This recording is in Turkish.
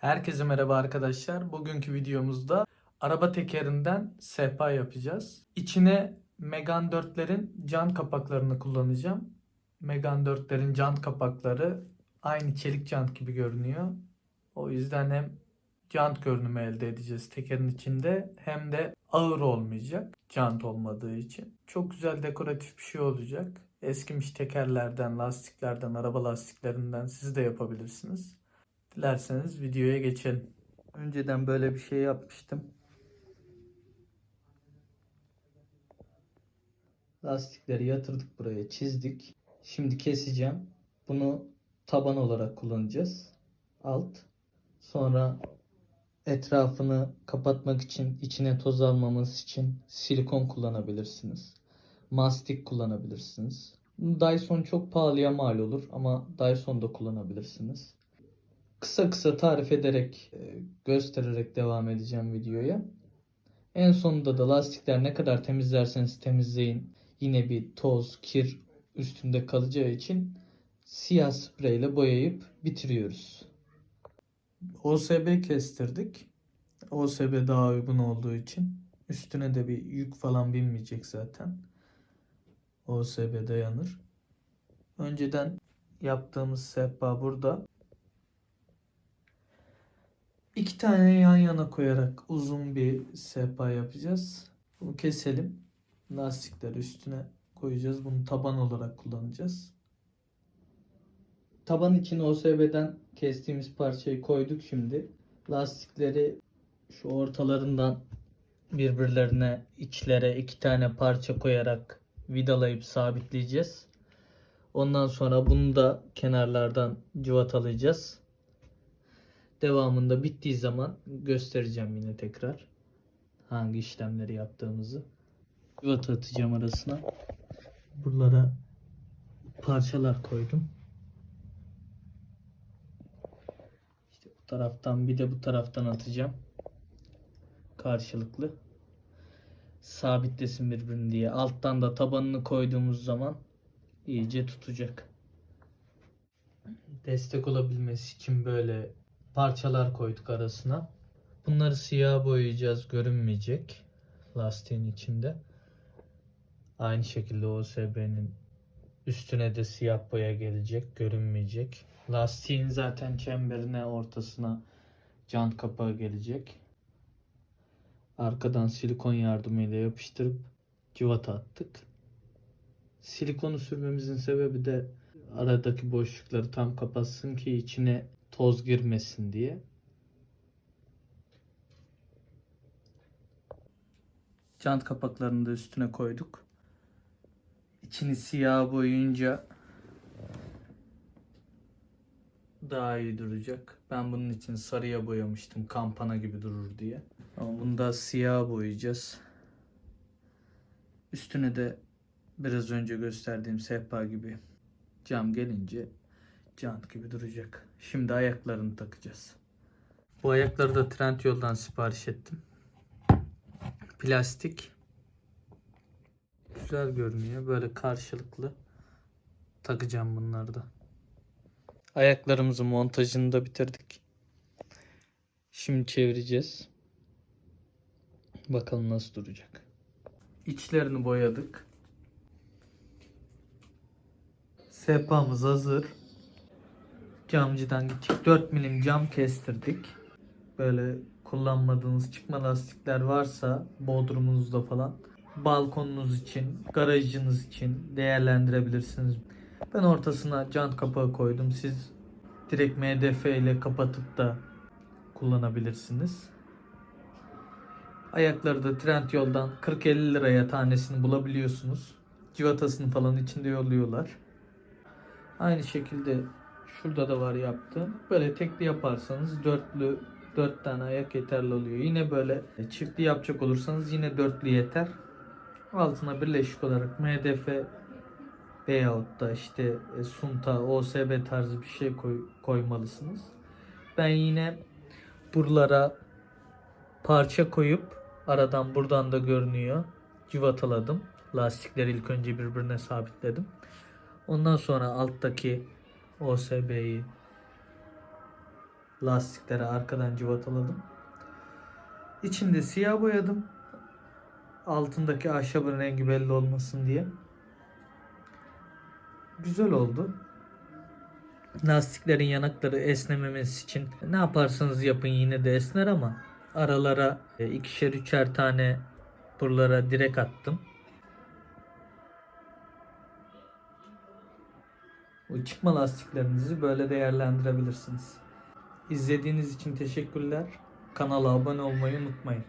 Herkese merhaba arkadaşlar. Bugünkü videomuzda araba tekerinden sehpa yapacağız. İçine Megan 4'lerin cam kapaklarını kullanacağım. Megan 4'lerin jant kapakları aynı çelik jant gibi görünüyor. O yüzden hem jant görünümü elde edeceğiz tekerin içinde hem de ağır olmayacak jant olmadığı için. Çok güzel dekoratif bir şey olacak. Eskimiş tekerlerden, lastiklerden, araba lastiklerinden siz de yapabilirsiniz. Dilerseniz videoya geçelim. Önceden böyle bir şey yapmıştım. Lastikleri yatırdık buraya, çizdik. Şimdi keseceğim. Bunu taban olarak kullanacağız. Alt. Sonra etrafını kapatmak için, içine toz almaması için silikon kullanabilirsiniz. Mastik kullanabilirsiniz. Dyson çok pahalıya mal olur ama Dyson da kullanabilirsiniz kısa kısa tarif ederek, e, göstererek devam edeceğim videoya. En sonunda da lastikler ne kadar temizlerseniz temizleyin. Yine bir toz, kir üstünde kalacağı için siyah spreyle boyayıp bitiriyoruz. OSB kestirdik. OSB daha uygun olduğu için. Üstüne de bir yük falan binmeyecek zaten. OSB dayanır. Önceden yaptığımız sehpa burada. İki tane yan yana koyarak uzun bir sehpa yapacağız. Bunu keselim. Lastikleri üstüne koyacağız. Bunu taban olarak kullanacağız. Taban için OSB'den kestiğimiz parçayı koyduk şimdi. Lastikleri şu ortalarından birbirlerine içlere iki tane parça koyarak vidalayıp sabitleyeceğiz. Ondan sonra bunu da kenarlardan cıvatalayacağız. Devamında bittiği zaman göstereceğim yine tekrar hangi işlemleri yaptığımızı. Cıvata atacağım arasına. Buralara parçalar koydum. İşte bu taraftan bir de bu taraftan atacağım. Karşılıklı. Sabitlesin birbirini diye. Alttan da tabanını koyduğumuz zaman iyice tutacak. Destek olabilmesi için böyle parçalar koyduk arasına. Bunları siyah boyayacağız görünmeyecek lastiğin içinde. Aynı şekilde OSB'nin üstüne de siyah boya gelecek görünmeyecek. Lastiğin zaten çemberine ortasına jant kapağı gelecek. Arkadan silikon yardımıyla yapıştırıp cıvata attık. Silikonu sürmemizin sebebi de aradaki boşlukları tam kapatsın ki içine toz girmesin diye. Jant kapaklarını da üstüne koyduk. İçini siyah boyayınca daha iyi duracak. Ben bunun için sarıya boyamıştım kampana gibi durur diye. Ama bunu da siyah boyayacağız. Üstüne de biraz önce gösterdiğim sehpa gibi cam gelince jant gibi duracak. Şimdi ayaklarını takacağız. Bu ayakları da Trendyol'dan sipariş ettim. Plastik. Güzel görünüyor. Böyle karşılıklı takacağım bunları da. Ayaklarımızın montajını da bitirdik. Şimdi çevireceğiz. Bakalım nasıl duracak. İçlerini boyadık. Sehpamız hazır. Camcıdan gittik. 4 milim cam kestirdik. Böyle kullanmadığınız çıkma lastikler varsa bodrumunuzda falan balkonunuz için, garajınız için değerlendirebilirsiniz. Ben ortasına jant kapağı koydum. Siz direkt MDF ile kapatıp da kullanabilirsiniz. Ayakları da Trendyol'dan 40-50 liraya tanesini bulabiliyorsunuz. Civatasını falan içinde yolluyorlar. Aynı şekilde şurada da var yaptım. Böyle tekli yaparsanız dörtlü dört tane ayak yeterli oluyor. Yine böyle çiftli yapacak olursanız yine dörtlü yeter. Altına birleşik olarak MDF veyahut da işte e, sunta, OSB tarzı bir şey koy, koymalısınız. Ben yine buralara parça koyup aradan buradan da görünüyor. Civataladım. Lastikleri ilk önce birbirine sabitledim. Ondan sonra alttaki OSB'yi lastikleri arkadan civataladım. İçinde siyah boyadım. Altındaki ahşabın rengi belli olmasın diye. Güzel oldu. Lastiklerin yanakları esnememesi için ne yaparsanız yapın yine de esner ama aralara e, ikişer üçer tane buralara direk attım. Bu çıkma lastiklerinizi böyle değerlendirebilirsiniz. İzlediğiniz için teşekkürler. Kanala abone olmayı unutmayın.